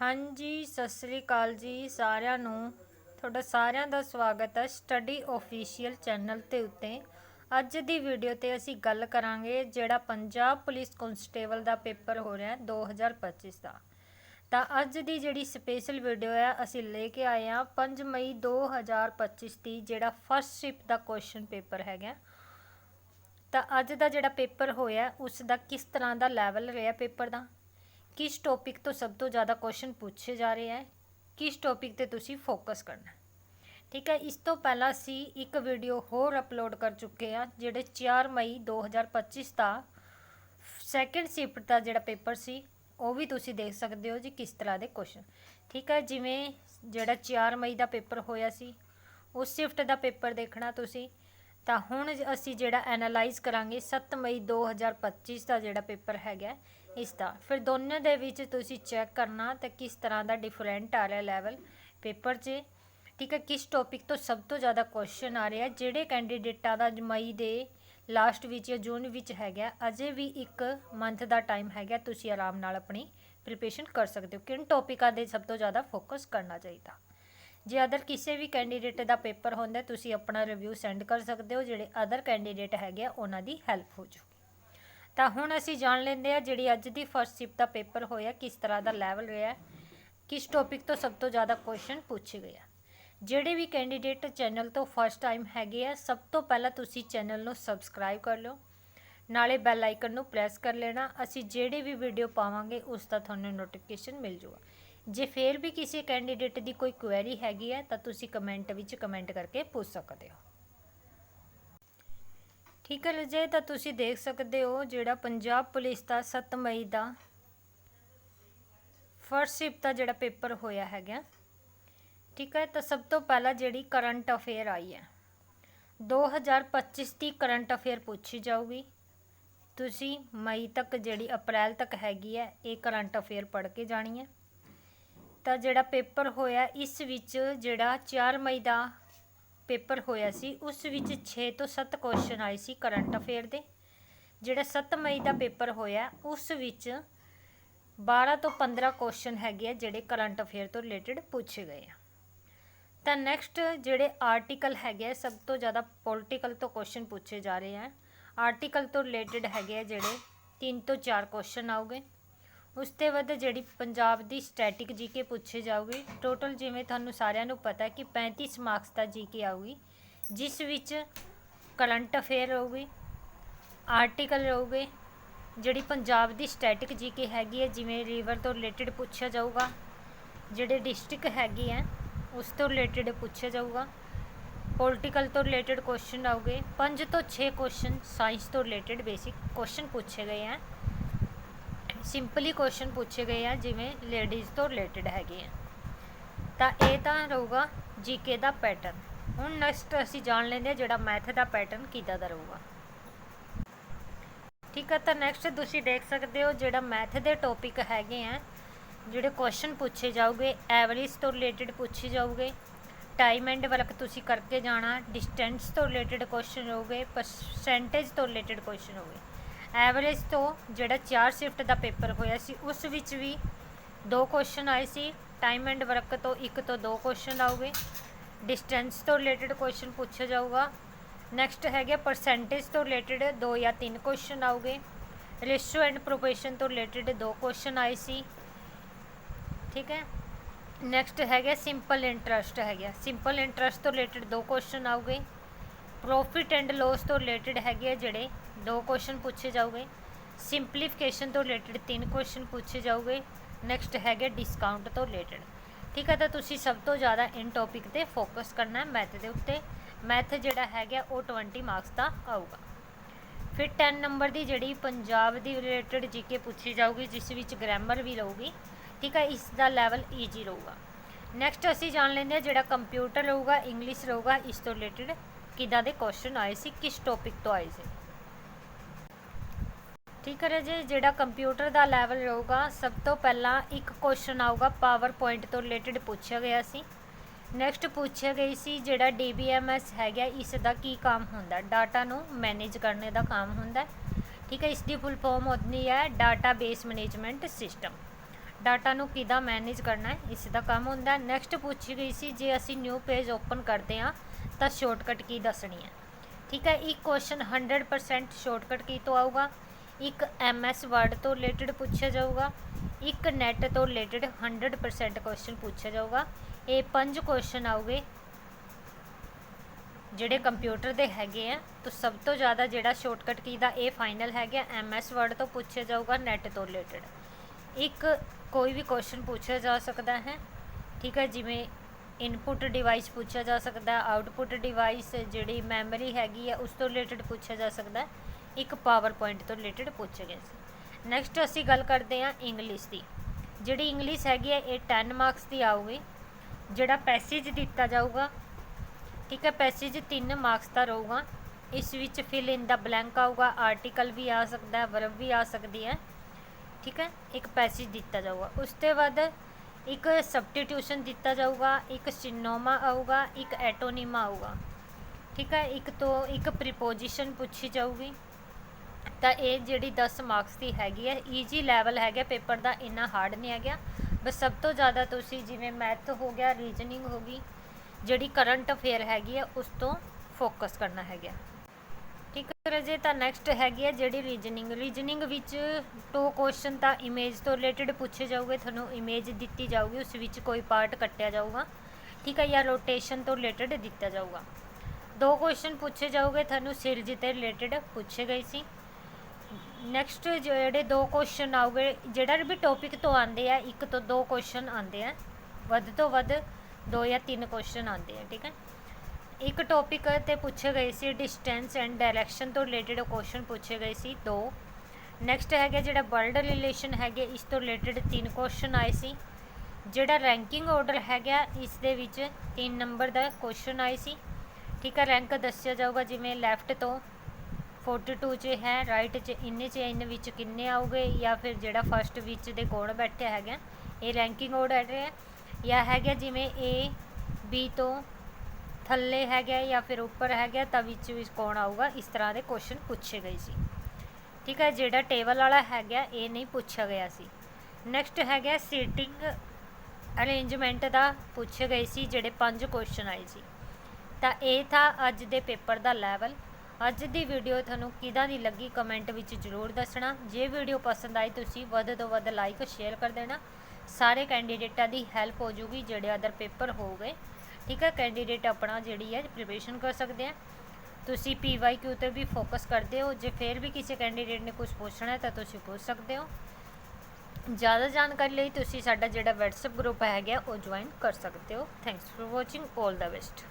ਹਾਂਜੀ, ਸਤਿ ਸ੍ਰੀ ਅਕਾਲ ਜੀ ਸਾਰਿਆਂ ਨੂੰ। ਤੁਹਾਡਾ ਸਾਰਿਆਂ ਦਾ ਸਵਾਗਤ ਹੈ ਸਟੱਡੀ ਆਫੀਸ਼ੀਅਲ ਚੈਨਲ ਤੇ ਉੱਤੇ। ਅੱਜ ਦੀ ਵੀਡੀਓ ਤੇ ਅਸੀਂ ਗੱਲ ਕਰਾਂਗੇ ਜਿਹੜਾ ਪੰਜਾਬ ਪੁਲਿਸ ਕਨਸਟੇਬਲ ਦਾ ਪੇਪਰ ਹੋ ਰਿਹਾ ਹੈ 2025 ਦਾ। ਤਾਂ ਅੱਜ ਦੀ ਜਿਹੜੀ ਸਪੈਸ਼ਲ ਵੀਡੀਓ ਹੈ, ਅਸੀਂ ਲੈ ਕੇ ਆਏ ਹਾਂ 5 ਮਈ 2025 ਦੀ ਜਿਹੜਾ ਫਸਟ ਸ਼ਿਫਟ ਦਾ ਕੁਐਸਚਨ ਪੇਪਰ ਹੈਗਾ। ਤਾਂ ਅੱਜ ਦਾ ਜਿਹੜਾ ਪੇਪਰ ਹੋਇਆ, ਉਸ ਦਾ ਕਿਸ ਤਰ੍ਹਾਂ ਦਾ ਲੈਵਲ ਰਿਹਾ ਪੇਪਰ ਦਾ? ਕਿਸ ਟੌਪਿਕ ਤੋਂ ਸਭ ਤੋਂ ਜ਼ਿਆਦਾ ਕੁਐਸਚਨ ਪੁੱਛੇ ਜਾ ਰਹੇ ਹੈ ਕਿਸ ਟੌਪਿਕ ਤੇ ਤੁਸੀਂ ਫੋਕਸ ਕਰਨਾ? ਠੀਕ ਹੈ, ਇਸ ਤੋਂ ਪਹਿਲਾਂ ਅਸੀਂ ਇੱਕ ਵੀਡੀਓ ਹੋਰ ਅਪਲੋਡ ਕਰ ਚੁੱਕੇ ਹਾਂ ਜਿਹੜੇ 4 ਮਈ 2025 ਦਾ ਸੈਕੰਡ ਸ਼ਿਫਟ ਦਾ ਜਿਹੜਾ ਪੇਪਰ ਸੀ, ਉਹ ਵੀ ਤੁਸੀਂ ਦੇਖ ਸਕਦੇ ਹੋ ਜੀ ਕਿਸ ਤਰ੍ਹਾਂ ਦੇ ਕੁਐਸਚਨ ਠੀਕ ਹੈ, ਜਿਵੇਂ ਜਿਹੜਾ 4 ਮਈ ਦਾ ਪੇਪਰ ਹੋਇਆ ਸੀ, ਉਸ ਸ਼ਿਫਟ ਦਾ ਪੇਪਰ ਦੇਖਣਾ ਤੁਸੀਂ। ਤਾਂ ਹੁਣ ਅਸੀਂ ਜਿਹੜਾ ਐਨਾਲਾਈਜ਼ ਕਰਾਂਗੇ 7 ਮਈ 2025 ਦਾ ਜਿਹੜਾ ਪੇਪਰ ਹੈਗਾ ਇਸ ਦਾ। ਫਿਰ ਦੋਨਾਂ ਦੇ ਵਿੱਚ ਤੁਸੀਂ ਚੈੱਕ ਕਰਨਾ ਤਾਂ ਕਿਸ ਤਰ੍ਹਾਂ ਦਾ ਡਿਫਰੈਂਟ ਆ ਰਿਹਾ ਲੈਵਲ ਪੇਪਰ 'ਚ। ਠੀਕ ਹੈ, ਕਿਸ ਟੌਪਿਕ ਤੋਂ ਸਭ ਤੋਂ ਜ਼ਿਆਦਾ ਕੁਐਸਚਨ ਆ ਰਿਹਾ, ਜਿਹੜੇ ਕੈਂਡੀਡੇਟਾਂ ਦਾ ਮਈ ਦੇ ਲਾਸਟ ਵਿੱਚ ਜਾਂ ਜੂਨ ਵਿੱਚ ਹੈਗਾ, ਅਜੇ ਵੀ ਇੱਕ ਮੰਥ ਦਾ ਟਾਈਮ ਹੈਗਾ, ਤੁਸੀਂ ਆਰਾਮ ਨਾਲ ਆਪਣੀ ਪ੍ਰੀਪਰੇਸ਼ਨ ਕਰ ਸਕਦੇ ਹੋ। ਕਿਨ ਟੌਪਿਕਾਂ ਦੇ ਸਭ ਤੋਂ ਜ਼ਿਆਦਾ ਫੋਕਸ ਕਰਨਾ ਚਾਹੀਦਾ? ਜੇ ਅਦਰ ਕਿਸੇ ਵੀ ਕੈਂਡੀਡੇਟ ਦਾ ਪੇਪਰ ਹੁੰਦਾ, ਤੁਸੀਂ ਆਪਣਾ ਰਿਵਿਊ ਸੈਂਡ ਕਰ ਸਕਦੇ ਹੋ, ਜਿਹੜੇ ਅਦਰ ਕੈਂਡੀਡੇਟ ਹੈਗੇ ਆ, ਉਹਨਾਂ ਦੀ ਹੈਲਪ ਹੋ ਜੂਗੀ ਤਾਂ ਹੁਣ ਅਸੀਂ ਜਾਣ ਲੈਂਦੇ ਆ ਜਿਹੜੀ ਅੱਜ ਦੀ ਫਰਸਟ ਸ਼ਿਫਟ ਦਾ ਪੇਪਰ ਹੋਇਆ, ਕਿਸ ਤਰ੍ਹਾਂ ਦਾ ਲੈਵਲ ਰਿਹਾ ਕਿਸ ਟੌਪਿਕ ਤੋਂ ਸਭ ਤੋਂ ਜ਼ਿਆਦਾ ਕੁਐਸਚਨ ਪੁੱਛੇ ਗਏ ਆ। ਜਿਹੜੇ ਵੀ ਕੈਂਡੀਡੇਟ ਚੈਨਲ ਤੋਂ ਫਸਟ ਟਾਈਮ ਹੈਗੇ ਆ, ਸਭ ਤੋਂ ਪਹਿਲਾਂ ਤੁਸੀਂ ਚੈਨਲ ਨੂੰ ਸਬਸਕ੍ਰਾਈਬ ਕਰ ਲਓ, ਨਾਲੇ ਬੈਲ ਆਈਕਨ ਨੂੰ ਪ੍ਰੈਸ ਕਰ ਲੈਣਾ, ਅਸੀਂ ਜਿਹੜੇ ਵੀ ਵੀਡੀਓ ਪਾਵਾਂਗੇ, ਉਸ ਦਾ ਤੁਹਾਨੂੰ ਨੋਟੀਫਿਕੇਸ਼ਨ ਮਿਲ ਜੂਗਾ। ਜੇ ਫੇਰ ਵੀ ਕਿਸੇ ਕੈਂਡੀਡੇਟ ਦੀ ਕੋਈ ਕੁਐਰੀ ਹੈਗੀ ਹੈ ਤਾਂ ਤੁਸੀਂ ਕਮੈਂਟ ਵਿੱਚ ਕਮੈਂਟ ਕਰਕੇ ਪੁੱਛ ਸਕਦੇ ਹੋ। ਠੀਕ ਹੈ ਜੇ ਤਾਂ ਤੁਸੀਂ ਦੇਖ ਸਕਦੇ ਹੋ ਜਿਹੜਾ ਪੰਜਾਬ ਪੁਲਿਸ ਦਾ 7 ਮਈ ਦਾ ਫਰਸਟ ਸ਼ਿਫਟ ਦਾ ਜਿਹੜਾ ਪੇਪਰ ਹੋਇਆ ਹੈਗਾ। ਠੀਕ ਹੈ, ਤਾਂ ਸਭ ਤੋਂ ਪਹਿਲਾਂ ਜਿਹੜੀ ਕਰੰਟ ਅਫੇਅਰ ਆਈ ਹੈ। 2025 ਦੀ ਕਰੰਟ ਅਫੇਅਰ ਪੁੱਛੀ ਜਾਊਗੀ। ਤੁਸੀਂ ਮਈ ਤੱਕ ਜਿਹੜੀ, ਅਪ੍ਰੈਲ ਤੱਕ ਹੈਗੀ ਹੈ, ਇਹ ਕਰੰਟ ਅਫੇਅਰ ਪੜ੍ਹ ਕੇ ਜਾਣੀ ਹੈ। ਤਾਂ ਜਿਹੜਾ ਪੇਪਰ ਹੋਇਆ, ਇਸ ਵਿੱਚ ਜਿਹੜਾ 4 ਮਈ ਦਾ ਪੇਪਰ ਹੋਇਆ ਸੀ ਉਸ ਵਿੱਚ 6 ਤੋਂ 7 ਕੁਐਸਚਨ ਆਏ ਸੀ ਕਰੰਟ ਅਫੇਅਰ ਦੇ। ਜਿਹੜਾ 7 ਮਈ ਦਾ ਪੇਪਰ ਹੋਇਆ ਉਸ ਵਿੱਚ 12 ਤੋਂ 15 ਕੁਐਸਚਨ ਹੈਗੇ ਆ ਜਿਹੜੇ ਕਰੰਟ ਅਫੇਅਰ ਤੋਂ ਰਿਲੇਟਡ ਪੁੱਛੇ ਗਏ ਆ। ਤਾਂ ਨੈਕਸਟ ਜਿਹੜੇ ਆਰਟੀਕਲ ਹੈਗੇ ਆ, ਸਭ ਤੋਂ ਜ਼ਿਆਦਾ ਪੋਲਿਟੀਕਲ ਤੋਂ ਕੁਐਸਚਨ ਪੁੱਛੇ ਜਾ ਰਹੇ ਆ। ਆਰਟੀਕਲ ਤੋਂ ਰਿਲੇਟਡ ਹੈਗੇ ਆ ਜਿਹੜੇ 3 ਤੋਂ 4 ਕੁਐਸਚਨ ਆਉਗੇ। ਉਸ ਤੋਂ ਬਾਅਦ ਜਿਹੜੀ ਪੰਜਾਬ ਦੀ ਸਟੈਟਿਕ ਜੀਕੇ ਪੁੱਛੇ ਜਾਊਗੀ ਟੋਟਲ ਜਿਵੇਂ ਤੁਹਾਨੂੰ ਸਾਰਿਆਂ ਨੂੰ ਪਤਾ ਕਿ 35 ਮਾਰਕਸ ਦਾ ਜੀਕੇ ਆਊਗੀ, ਜਿਸ ਵਿੱਚ ਕਰੰਟ ਅਫੇਅਰ ਹੋਊਗੀ ਆਰਟੀਕਲ ਰਹੂਗੇ, ਜਿਹੜੀ ਪੰਜਾਬ ਦੀ ਸਟੈਟਿਕ ਜੀਕੇ ਹੈਗੀ ਹੈ, ਜਿਵੇਂ ਰਿਵਰ ਤੋਂ ਰਿਲੇਟਡ ਪੁੱਛਿਆ ਜਾਊਗਾ, ਜਿਹੜੇ ਡਿਸਟ੍ਰਿਕਟ ਹੈਗੀ ਹੈ, ਉਸ ਤੋਂ ਰਿਲੇਟਡ ਪੁੱਛਿਆ ਜਾਊਗਾ ਪੋਲਿਟੀਕਲ ਤੋਂ ਰਿਲੇਟਡ ਕੁਐਸਚਨ ਆਉਗੇ 5 ਤੋਂ 6 ਕੁਐਸਚਨ ਸਾਇੰਸ ਤੋਂ ਰਿਲੇਟਡ ਬੇਸਿਕ ਕੁਐਸਚਨ ਪੁੱਛੇ ਗਏ ਹੈ। ਸਿੰਪਲੀ ਕੁਐਸਚਨ ਪੁੱਛੇ ਗਏ ਆ, ਜਿਵੇਂ ਲੇਡੀਜ਼ ਤੋਂ ਰਿਲੇਟਡ ਹੈਗੇ ਆ। ਤਾਂ ਇਹ ਤਾਂ ਰਹੂਗਾ ਜੀਕੇ ਦਾ ਪੈਟਰਨ ਹੁਣ ਨੈਕਸਟ ਅਸੀਂ ਜਾਣ ਲੈਂਦੇ ਹਾਂ ਜਿਹੜਾ ਮੈਥ ਦਾ ਪੈਟਰਨ ਕਿੱਦਾਂ ਦਾ ਰਹੂਗਾ। ਠੀਕ ਹੈ ਤਾਂ ਨੈਕਸਟ ਤੁਸੀਂ ਦੇਖ ਸਕਦੇ ਹੋ ਜਿਹੜਾ ਮੈਥ ਦੇ ਟੌਪਿਕ ਹੈਗੇ ਆ, ਜਿਹੜੇ ਕੁਐਸਚਨ ਪੁੱਛੇ ਜਾਊਗੇ ਐਵਰੇਜ ਤੋਂ ਰਿਲੇਟਡ ਪੁੱਛੇ ਜਾਊਗੇ ਟਾਈਮ ਐਂਡ ਵਰਕ ਤੁਸੀਂ ਕਰਕੇ ਜਾਣਾ ਡਿਸਟੈਂਸ ਤੋਂ ਰਿਲੇਟਡ ਕੁਐਸਚਨ ਹੋਊਗੇ ਪਰਸੈਂਟੇਜ ਤੋਂ ਰਿਲੇਟਡ ਕੁਐਸਚਨ ਹੋਊਗੇ। ਐਵਰੇਜ ਤੋਂ ਜਿਹੜਾ 4 ਸ਼ਿਫਟ ਦਾ ਪੇਪਰ ਹੋਇਆ ਸੀ, ਉਸ ਵਿੱਚ ਵੀ ਦੋ ਕੁਐਸਚਨ ਆਏ ਸੀ। ਟਾਈਮ ਐਂਡ ਵਰਕ ਤੋਂ ਇੱਕ ਤੋਂ ਦੋ ਕੁਐਸਚਨ ਆਉਗੇ ਡਿਸਟੈਂਸ ਤੋਂ ਰਿਲੇਟਡ ਕੁਐਸਚਨ ਪੁੱਛਿਆ ਜਾਊਗਾ। ਨੈਕਸਟ ਹੈਗੇ ਪਰਸੈਂਟੇਜ ਤੋਂ ਰਿਲੇਟਡ ਦੋ ਜਾਂ ਤਿੰਨ ਕੁਐਸਚਨ ਆਉਗੇ ਰੇਸ਼ੋ ਐਂਡ ਪ੍ਰੋਪੋਰਸ਼ਨ ਤੋਂ ਰਿਲੇਟਡ ਦੋ ਕੁਐਸਚਨ ਆਏ ਸੀ। ਠੀਕ ਹੈ? ਨੈਕਸਟ ਹੈਗਾ ਸਿੰਪਲ ਇੰਟਰਸਟ ਹੈਗਾ ਸਿੰਪਲ ਇੰਟਰਸਟ ਤੋਂ ਰਿਲੇਟਡ ਦੋ ਕੁਐਸਚਨ ਆਉਗੇ ਪ੍ਰੋਫਿਟ ਐਂਡ ਲਾਸ ਤੋਂ ਰਿਲੇਟਡ ਹੈਗੇ ਆ ਜਿਹੜੇ, ਦੋ ਕੁਐਸਚਨ ਪੁੱਛੇ ਜਾਊਗੇ। ਸਿੰਪਲੀਫਿਕੇਸ਼ਨ ਤੋਂ ਰਿਲੇਟਡ ਤਿੰਨ ਕੁਐਸਚਨ ਪੁੱਛੇ ਜਾਊਗੇ। ਨੈਕਸਟ ਹੈਗੇ ਡਿਸਕਾਊਂਟ ਤੋਂ ਰਿਲੇਟਡ ਠੀਕ ਹੈ ਤਾਂ ਤੁਸੀਂ ਸਭ ਤੋਂ ਜ਼ਿਆਦਾ ਇਨ ਟੌਪਿਕ ਤੇ ਫੋਕਸ ਕਰਨਾ ਹੈ ਮੈਥ ਦੇ ਉੱਤੇ। ਮੈਥ ਜਿਹੜਾ ਹੈਗਾ, ਉਹ 20 ਮਾਰਕਸ ਦਾ ਆਊਗਾ। ਫਿਰ 10 ਨੰਬਰ ਦੀ ਜਿਹੜੀ ਪੰਜਾਬ ਦੀ ਰਿਲੇਟਡ ਜੀਕੇ ਪੁੱਛੀ ਜਾਊਗੀ, ਜਿਸ ਵਿੱਚ ਗ੍ਰਾਮਰ ਵੀ ਰਹੂਗੀ। ਠੀਕ ਹੈ ਇਸ ਦਾ ਲੈਵਲ ਈਜੀ ਰਹੂਗਾ। ਨੈਕਸਟ ਅਸੀਂ ਜਾਣ ਲੈਂਦੇ ਹਾਂ ਜਿਹੜਾ ਕੰਪਿਊਟਰ ਰਹੂਗਾ ਇੰਗਲਿਸ਼ ਰਹੂਗਾ, ਇਸ ਤੋਂ ਰਿਲੇਟਡ ਕਿੱਦਾਂ ਦੇ ਕੁਐਸਚਨ ਆਏ ਸੀ, ਕਿਸ ਟੌਪਿਕ ਤੋਂ ਆਏ ਸੀ? ਠੀਕ ਹੈ ਜੀ ਜਿਹੜਾ ਕੰਪਿਊਟਰ ਦਾ ਲੈਵਲ ਰਹੂਗਾ, ਸਭ ਤੋਂ ਪਹਿਲਾਂ ਇੱਕ ਕੁਐਸਚਨ ਆਊਗਾ ਪਾਵਰ ਪੁਆਇੰਟ ਤੋਂ ਰਿਲੇਟਡ ਪੁੱਛਿਆ ਗਿਆ ਸੀ। ਨੈਕਸਟ ਪੁੱਛਿਆ ਗਈ ਸੀ, ਜਿਹੜਾ DBMS ਹੈਗਾ, ਇਸ ਦਾ ਕੀ ਕੰਮ ਹੁੰਦਾ? ਡਾਟਾ ਨੂੰ ਮੈਨੇਜ ਕਰਨੇ ਦਾ ਕੰਮ ਹੁੰਦਾ। ਠੀਕ ਹੈ, ਇਸ ਦੀ ਫੁੱਲ ਫਾਰਮ ਹੁੰਦੀ ਹੈ data base management system data ਨੂੰ ਕਿੱਦਾਂ ਮੈਨੇਜ ਕਰਨਾ ਹੈ, ਇਸ ਦਾ ਕੰਮ ਹੁੰਦਾ ਨੈਕਸਟ ਪੁੱਛੀ ਗਈ ਸੀ, ਜੇ ਅਸੀਂ ਨਿਊ ਪੇਜ ਓਪਨ ਕਰਦੇ ਹਾਂ, ਤਾਂ ਸ਼ਾਰਟਕਟ ਕੀ ਦੱਸਣੀ ਹੈ? ਠੀਕ ਹੈ, ਇੱਕ ਕੁਐਸਚਨ 100% ਸ਼ਾਰਟਕਟ ਕੀ ਤੋਂ ਆਊਗਾ? ਇੱਕ ਐਮਐਸ ਵਰਡ ਤੋਂ ਰਿਲੇਟਡ ਪੁੱਛਿਆ ਜਾਊਗਾ। ਇੱਕ ਨੈਟ ਤੋਂ ਰਿਲੇਟਡ 100% ਕੁਐਸਚਨ ਪੁੱਛਿਆ ਜਾਊਗਾ। ਇਹ ਪੰਜ ਕੁਐਸਚਨ ਆਉਗੇ ਜਿਹੜੇ ਕੰਪਿਊਟਰ ਦੇ ਹੈਗੇ ਆ। ਤਾਂ ਸਭ ਤੋਂ ਜ਼ਿਆਦਾ ਜਿਹੜਾ ਸ਼ਾਰਟਕਟ ਕੀ ਦਾ, ਇਹ ਫਾਈਨਲ ਹੈਗਾ ਐਮਐਸ ਵਰਡ ਤੋਂ ਪੁੱਛਿਆ ਜਾਊਗਾ ਨੈਟ ਤੋਂ ਰਿਲੇਟਡ ਇੱਕ ਕੋਈ ਵੀ ਕੁਐਸਚਨ ਪੁੱਛਿਆ ਜਾ ਸਕਦਾ ਹੈ। ਠੀਕ ਹੈ, ਜਿਵੇਂ ਇਨਪੁਟ ਡਿਵਾਈਸ ਪੁੱਛਿਆ ਜਾ ਸਕਦਾ ਹੈ ਆਊਟਪੁੱਟ ਡਿਵਾਈਸ ਜਿਹੜੀ ਮੈਮਰੀ ਹੈਗੀ ਹੈ, ਉਸ ਤੋਂ ਰਿਲੇਟਡ ਪੁੱਛਿਆ ਜਾ ਸਕਦਾ ਹੈ। ਇੱਕ ਪਾਵਰ ਪੁਆਇੰਟ ਤੋਂ ਰਿਲੇਟਡ ਪੁੱਛਿਆ ਗਿਆ ਸੀ। ਨੈਕਸਟ ਅਸੀਂ ਗੱਲ ਕਰਦੇ ਹਾਂ ਇੰਗਲਿਸ਼ ਦੀ। ਜਿਹੜੀ ਇੰਗਲਿਸ਼ ਹੈਗੀ ਹੈ, ਇਹ 10 ਮਾਰਕਸ ਦੀ ਆਊਗੀ। ਜਿਹੜਾ ਪੈਸੇਜ ਦਿੱਤਾ ਜਾਊਗਾ, ਠੀਕ ਹੈ ਪੈਸੇਜ 3 ਮਾਰਕਸ ਦਾ ਰਹੂਗਾ। ਇਸ ਵਿੱਚ ਫਿਲ ਇਨ ਦਾ ਬਲੈਂਕ ਆਊਗਾ ਆਰਟੀਕਲ ਵੀ ਆ ਸਕਦਾ ਹੈ ਵਰਬ ਵੀ ਆ ਸਕਦੀ ਹੈ। ਠੀਕ ਹੈ, ਇੱਕ ਪੈਸੇਜ ਦਿੱਤਾ ਜਾਊਗਾ। ਉਸ ਤੋਂ ਬਾਅਦ ਇੱਕ ਸਬਸਟੀਟਿਊਸ਼ਨ ਦਿੱਤਾ ਜਾਊਗਾ, ਇੱਕ ਸਿਨੋਮਾ ਆਊਗਾ, ਇੱਕ ਐਟੋਨੀਮਾ ਆਊਗਾ। ਠੀਕ ਹੈ, ਇੱਕ ਤੋਂ ਇੱਕ ਪ੍ਰੀਪੋਜੀਸ਼ਨ ਪੁੱਛੀ ਜਾਊਗੀ। ਤਾਂ ਇਹ ਜਿਹੜੀ 10 ਮਾਰਕਸ ਦੀ ਹੈਗੀ ਹੈ ਈਜੀ ਲੈਵਲ ਹੈਗਾ, ਪੇਪਰ ਦਾ ਇੰਨਾ ਹਾਰਡ ਨਹੀਂ ਹੈਗਾ। ਬਸ ਸਭ ਤੋਂ ਜ਼ਿਆਦਾ ਤੁਸੀਂ ਜਿਵੇਂ ਮੈਥ ਹੋ ਗਿਆ ਰੀਜਨਿੰਗ ਹੋ ਗਈ, ਜਿਹੜੀ ਕਰੰਟ ਅਫੇਅਰ ਹੈਗੀ ਹੈ, ਉਸ ਤੋਂ ਫੋਕਸ ਕਰਨਾ ਹੈਗਾ। ਠੀਕ ਹੈ ਰਜੇ ਤਾਂ ਨੈਕਸਟ ਹੈਗੀ ਹੈ ਜਿਹੜੀ ਰੀਜਨਿੰਗ ਰੀਜਨਿੰਗ ਵਿੱਚ ਟੂ ਕੁਐਸਚਨ ਤਾਂ ਇਮੇਜ ਤੋਂ ਰਿਲੇਟਡ ਪੁੱਛੇ ਜਾਊਗੇ, ਤੁਹਾਨੂੰ ਇਮੇਜ ਦਿੱਤੀ ਜਾਊਗੀ, ਉਸ ਵਿੱਚ ਕੋਈ ਪਾਰਟ ਕੱਟਿਆ ਜਾਊਗਾ। ਠੀਕ ਹੈ ਜਾਂ ਰੋਟੇਸ਼ਨ ਤੋਂ ਰਿਲੇਟਡ ਦਿੱਤਾ ਜਾਊਗਾ। ਦੋ ਕੁਐਸਚਨ ਪੁੱਛੇ ਜਾਊਗੇ, ਤੁਹਾਨੂੰ ਸਿਰਜ ਤੇ ਰਿਲੇਟਡ ਪੁੱਛੇ ਗਏ ਸੀ। ਨੈਕਸਟ ਜਿਹੜੇ ਦੋ ਕੁਐਸਚਨ ਆਉਗੇ ਜਿਹੜਾ ਵੀ ਟੌਪਿਕ ਤੋਂ ਆਉਂਦੇ ਆ, ਇੱਕ ਤੋਂ ਦੋ ਕੁਐਸਚਨ ਆਉਂਦੇ ਆ। ਵੱਧ ਤੋਂ ਵੱਧ ਦੋ ਜਾਂ ਤਿੰਨ ਕੁਐਸਚਨ ਆਉਂਦੇ ਆ, ਠੀਕ ਹੈ ਇੱਕ ਟੌਪਿਕ ਤੇ ਪੁੱਛੇ ਗਏ ਸੀ ਡਿਸਟੈਂਸ ਐਂਡ ਡਾਇਰੈਕਸ਼ਨ ਤੋਂ ਰਿਲੇਟਡ ਕੁਐਸਚਨ ਪੁੱਛੇ ਗਏ ਸੀ, ਦੋ। ਨੈਕਸਟ ਹੈਗਾ ਜਿਹੜਾ ਵਰਲਡ ਰਿਲੇਸ਼ਨ ਹੈਗੇ, ਇਸ ਤੋਂ ਰਿਲੇਟਡ ਤਿੰਨ ਕੁਐਸਚਨ ਆਏ ਸੀ। ਜਿਹੜਾ ਰੈਂਕਿੰਗ ਆਰਡਰ ਹੈਗਾ, ਇਸ ਦੇ ਵਿੱਚ ਤਿੰਨ ਨੰਬਰ ਦਾ ਕੁਐਸਚਨ ਆਏ ਸੀ। ਠੀਕ ਹੈ ਰੈਂਕ ਦੱਸਿਆ ਜਾਊਗਾ, ਜਿਵੇਂ ਲੈਫਟ ਤੋਂ 42 ਚ ਹੈ ਰਾਈਟ ਚ ਇੰਨੇ ਚ ਇੰਨੇ ਵਿੱਚ ਕਿੰਨੇ ਆਉਗੇ ਜਾਂ ਫਿਰ ਜਿਹੜਾ ਫਸਟ ਵਿੱਚ ਦੇ ਕੋਣ ਬੈਠਿਆ ਹੈਗਾ, ਇਹ ਰੈਂਕਿੰਗ ਆਰਡਰ ਹੈ। ਜਾਂ ਹੈਗਾ ਜਿਵੇਂ A, B ਤੋਂ ਥੱਲੇ ਹੈਗਾ ਜਾਂ ਫਿਰ ਉੱਪਰ ਹੈਗਾ ਤਾਂ ਵਿੱਚ ਵਿੱਚ ਕੌਣ ਆਊਗਾ? ਇਸ ਤਰ੍ਹਾਂ ਦੇ ਕੁਐਸਚਨ ਪੁੱਛੇ ਗਏ ਸੀ। ਠੀਕ ਹੈ, ਜਿਹੜਾ ਟੇਬਲ ਵਾਲਾ ਹੈਗਾ ਇਹ ਨਹੀਂ ਪੁੱਛਿਆ ਗਿਆ ਸੀ। ਨੈਕਸਟ ਹੈਗਾ ਸੀਟਿੰਗ ਅਰੇਂਜਮੈਂਟ ਦਾ ਪੁੱਛੇ ਗਏ ਸੀ, ਜਿਹੜੇ ਪੰਜ ਕੁਐਸਚਨ ਆਏ ਸੀ। ਤਾਂ ਇਹ ਥਾ ਅੱਜ ਦੇ ਪੇਪਰ ਦਾ ਲੈਵਲ ਅੱਜ ਦੀ ਵੀਡੀਓ ਤੁਹਾਨੂੰ ਕਿਦਾਂ ਦੀ ਲੱਗੀ ਕਮੈਂਟ ਵਿੱਚ ਜ਼ਰੂਰ ਦੱਸਣਾ। ਜੇ ਵੀਡੀਓ ਪਸੰਦ ਆਈ, ਤੁਸੀਂ ਵੱਧ ਤੋਂ ਵੱਧ ਲਾਈਕ ਸ਼ੇਅਰ ਕਰ ਦੇਣਾ। ਸਾਰੇ ਕੈਂਡੀਡੇਟਾਂ ਦੀ ਹੈਲਪ ਹੋ ਜੂਗੀ, ਜਿਹੜੇ ਅਦਰ ਪੇਪਰ ਹੋ ਗਏ। ਠੀਕ ਹੈ ਕੈਂਡੀਡੇਟ ਆਪਣਾ ਜਿਹੜੀ ਹੈ ਪ੍ਰੀਪਰੇਸ਼ਨ ਕਰ ਸਕਦੇ ਆ ਤੁਸੀਂ ਪੀਵਾਈਕਿਊ ਤੇ ਵੀ ਫੋਕਸ ਕਰਦੇ ਹੋ, ਜੇ ਫਿਰ ਵੀ ਕਿਸੇ ਕੈਂਡੀਡੇਟ ਨੇ ਕੁਝ ਪੁੱਛਣਾ ਹੈ ਤਾਂ ਤੁਸੀਂ ਪੁੱਛ ਸਕਦੇ ਹੋ। ਜ਼ਿਆਦਾ ਜਾਣਕਾਰੀ ਲਈ ਤੁਸੀਂ ਸਾਡਾ ਜਿਹੜਾ WhatsApp ਗਰੁੱਪ ਹੈਗਾ, ਉਹ ਜੁਆਇਨ ਕਰ ਸਕਦੇ ਹੋ। Thanks for watching 올 the best